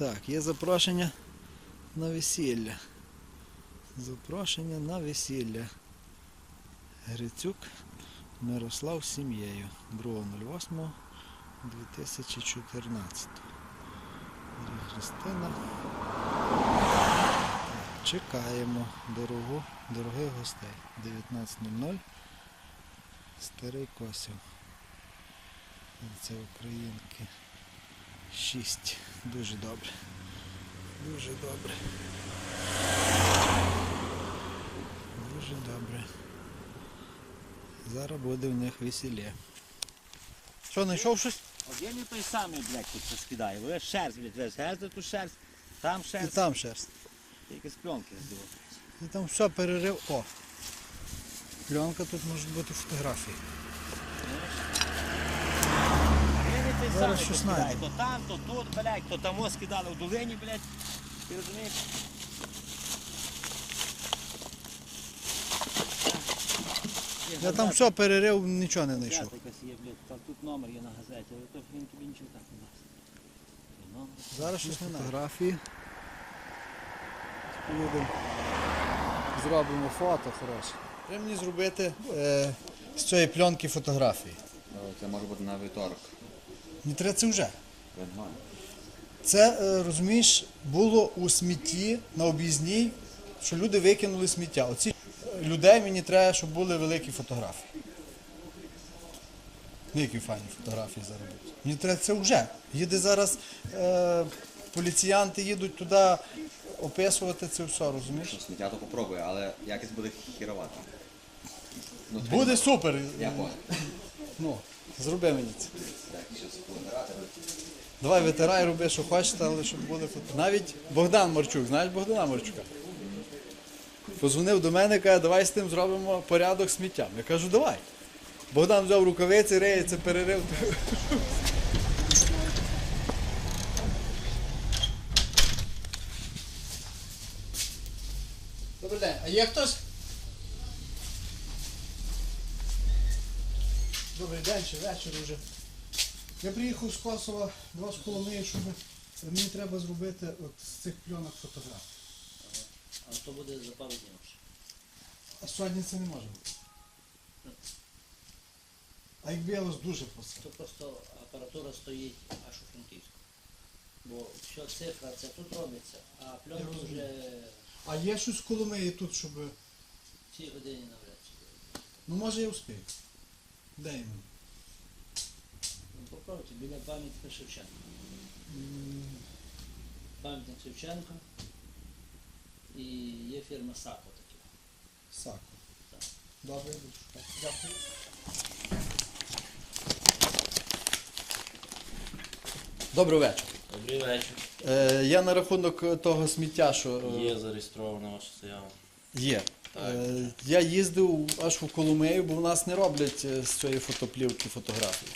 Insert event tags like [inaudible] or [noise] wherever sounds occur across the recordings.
Так, є запрошення на весілля. Запрошення на весілля. Грицюк Мирослав з сім'єю 2.08.2014. Христина. Чекаємо дорогу, дорогих гостей. 19.00. Старий Косів. Це українки. 6. Дуже добре. Дуже добре. Дуже добре. Зараз буде в них весілля. Що, знайшов щось? Один і той самий, блядь, тут скидає. Ви шерсть, блядь, весь гезде тут шерсть, там І шерсть, там шерсть. тільки з пленки здивав. І там все перерив. О! Пленка тут можуть бути фотографії. Зараз щось тут знайдемо. То там, то тут, блядь, то там ось скидали в долині, блядь. Ти розумієш? Я там все перерив, нічого не знайшов. Якась є, блядь, там тут номер є на газеті, але то він тобі нічого так не дасть. Номер. Зараз щось не фотографії. Поїдемо. Зробимо фото хороше. Треба мені зробити е, з цієї пленки фотографії. Це може бути на вівторок. Треба це вже. Це, е, розумієш, було у смітті на об'їзній, що люди викинули сміття. Оці е, людей мені треба, щоб були великі фотографії. Ну, які файні фотографії зараз будуть. Мені треба це вже. Їде зараз е, поліціянти їдуть туди описувати це все, розумієш? Сміття то попробую, але якість буде хіровата. Ну, Буде супер. Я понял. Ну, зроби мені це. Давай витирай, роби, що хочете, але щоб були фото. Навіть Богдан Марчук, знаєш Богдана Марчука? Позвонив до мене, каже, давай з тим зробимо порядок сміттям. Я кажу, давай. Богдан взяв рукавиці, реється, перерив. Добрий день, а є хтось? Добрий день чи вечір уже. Я приїхав з до вас в Коломиї, щоб мені треба зробити от з цих пленок фотографії. А то буде за пару днів. вже. А сьогодні це не може бути. А якби я вас дуже просив. То просто апаратура стоїть аж у Франківську. Бо що цифра, це тут робиться, а Я розумію. вже А є щось в Коломиї тут, щоб. в цій годині навряд чи. Ну може я успію. Де іменно? Ну, біля пам'ятника Шевченка. Пам'ятник Шевченка і є фірма Сако такі. Сако. Так. Добре, буду. Дякую. Добрий вечір. Добрий вечір. Е, я на рахунок того сміття, що е, Є зареєстрована ваша заява. Є. Так. Е, Я їздив аж у Коломию, бо в нас не роблять е, з цієї фотоплівки фотографії.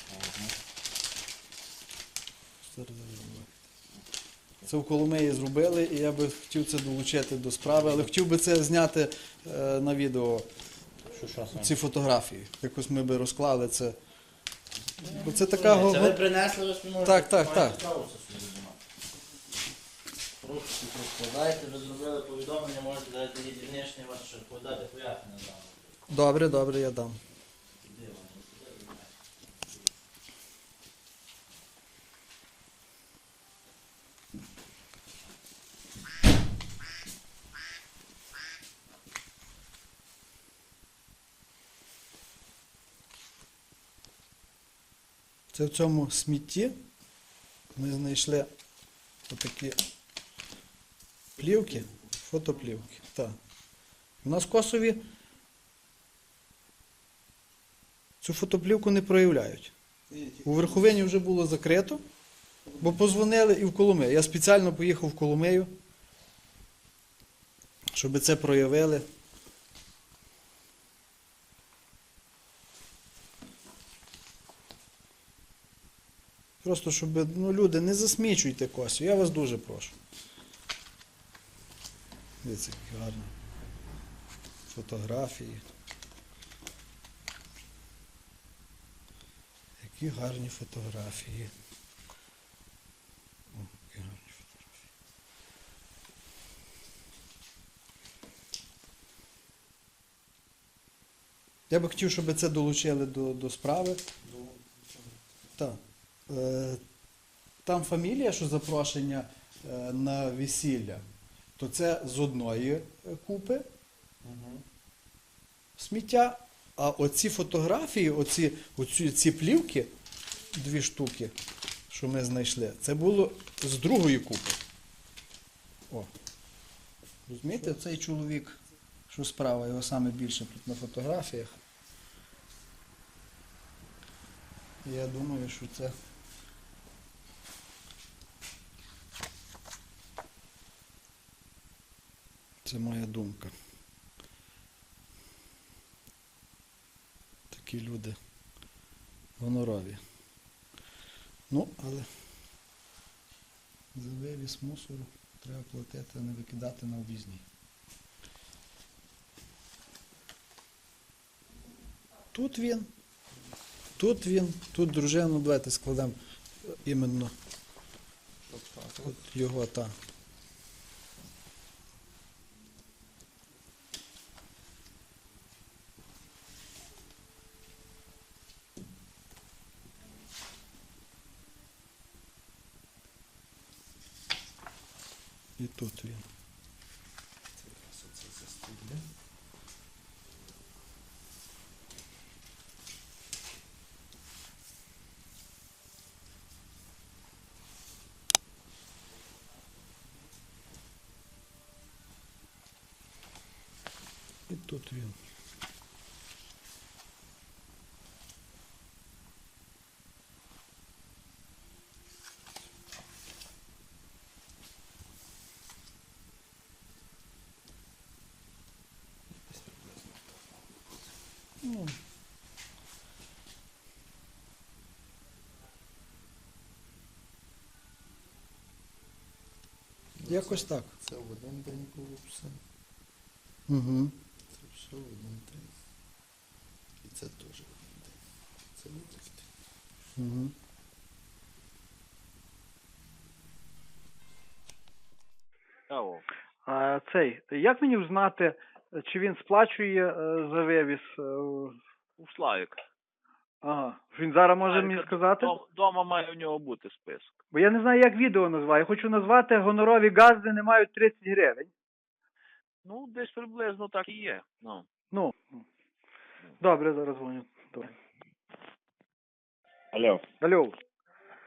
Це в Коломиї зробили, і я би хотів це долучити до справи, але хотів би це зняти е, на відео, ці фотографії. Якось ми би розклали це. Бо це така. Це ви принесли, ви собі Так, так, так. Ручки розкладайте, ви зробили повідомлення, можете дати її дільничний ваш, подати пояснення. Добре, добре, я дам. Де воно? Де воно? Це в цьому смітті ми знайшли отакі плівки, фотоплівки. Так. У нас в Косові цю фотоплівку не проявляють. У Верховині вже було закрито, бо позвонили і в Коломию. Я спеціально поїхав в Коломию, щоб це проявили. Просто щоб ну, люди не засмічуйте Косю, я вас дуже прошу. Дивіться, які гарні фотографії. Які гарні фотографії. О, які гарні фотографії. Я би хотів, щоб це долучили до, до справи. Так. Е, там фамілія, що запрошення е, на весілля, то це з одної е, купи сміття. А оці фотографії, оці, оці ці плівки, дві штуки, що ми знайшли, це було з другої купи. О. Розумієте, цей чоловік, що справа, його саме більше тут на фотографіях. Я думаю, що це. Це моя думка. Такі люди гонорові. Ну, але за вивіз мусору треба платити, а не викидати на об'їзні. Тут він. Тут він, тут дружину, давайте складемо іменно от його та. І тут він. І тут він. Ну. Якось так. Це в один день було все. Угу. Це все в один день. І це теж в один день. Це буде. Угу. Алло. А цей, як мені взнати, чи він сплачує е, за вивіз? е, У Славік. Ага. Він зараз може мені сказати? Дома має у нього бути список. Бо я не знаю, як відео назвати. Я хочу назвати гонорові газди не мають 30 гривень. Ну, десь приблизно так і є. Ну. Ну. Добре, зараз дзвоню. Добре. Алло, Алло,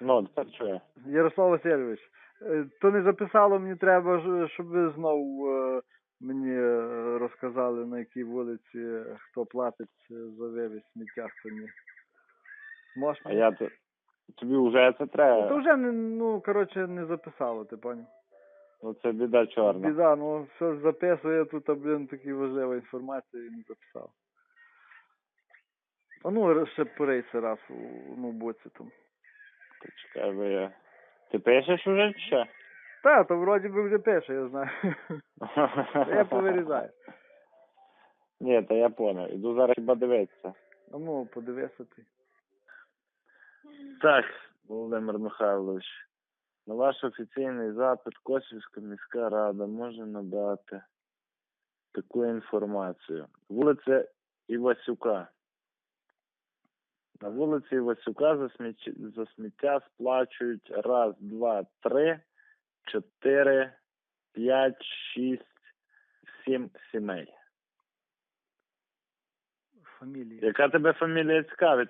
ну, тепер чує. Ярослав Васильович, е, то не записало, мені треба, ж- щоб ви знову е, мені е, розказали, на якій вулиці хто платить е, за вивіз сміття самі. Можна? А я то... Тобі вже це Ну, треба. то вже не, ну, коротше, не записало, ти поняв? Ну це біда чорна. Біда, ну все записує тут, а, блін, такі важлива інформація і не записав. А ну, ще порейся раз у ну, боці там. Ти Чекай, бо я. Ти пишеш уже чи що? Та, то вроді би вже пише, я знаю. [laughs] Я повирізаю. Ні, та я поняв. Іду зараз хіба дивитися. А ну, подивися ти. Так, Володимир Михайлович. На ваш офіційний запит Косівська міська рада може надати таку інформацію. Вулиця Івасюка. На вулиці Івасюка за, сміття, за сміття сплачують раз, два, три, чотири, п'ять, шість, сім сімей. Фамілія. Яка тебе фамілія цікавить?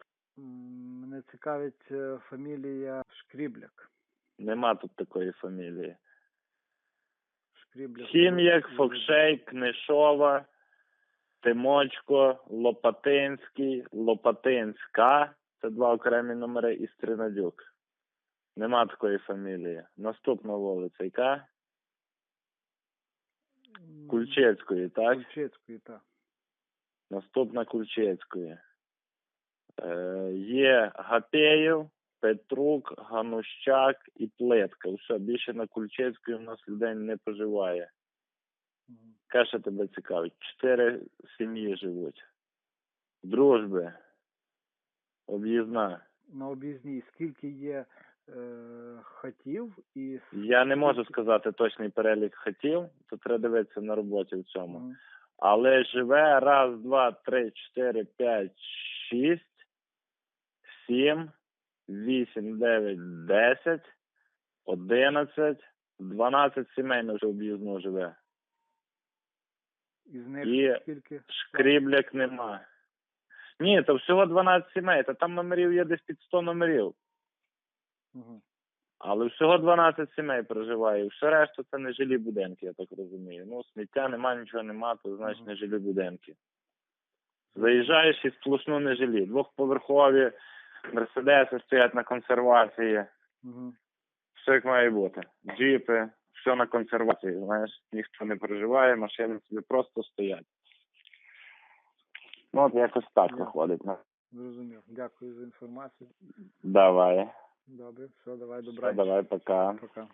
Мене цікавить е, фамілія Шкрібляк. Нема тут такої фамілії. Шкрібляк. Хім'як, Фокшей, Книшова, Тимочко, Лопатинський, Лопатинська. Це два окремі номери і Стринадюк. Нема такої фамілії. Наступна вулиця, яка? М, Кульчицької, так? Кульчицької, так. Наступна Кульчицької. Е, є Гапеєв, Петрук, Ганущак і Плетка. Все, більше на Кульчицької у нас людей не проживає. Яка тебе цікавить? Чотири сім'ї живуть. Дружби. Об'їзна. На об'їзній скільки є е, хатів і Я не можу сказати точний перелік хатів, то треба дивитися на роботі в цьому. Мгм. Але живе раз, два, три, чотири, п'ять, шість, сім, вісім, дев'ять, десять, одинадцять, дванадцять сімей на вже об'їзну живе. із них І скільки? шкрібляк нема. Ні, то всього 12 сімей, та там номерів є десь під 100 номерів. Мгм. Але всього 12 сімей проживає. І Все решта це не жилі будинки, я так розумію. Ну, сміття нема, нічого нема, то значить Мгм. не жилі будинки. Заїжджаєш і сплошну не жилі. Двохповерхові мерседеси стоять на консервації. Угу. Все як має бути. Джіпи, все на консервації. Знаєш, ніхто не проживає, машини собі просто стоять. Ну, от якось так Я- виходить. Зрозумів. Дякую за інформацію. Давай. Добре, все, давай, Все, добра. давай, пока. Пока.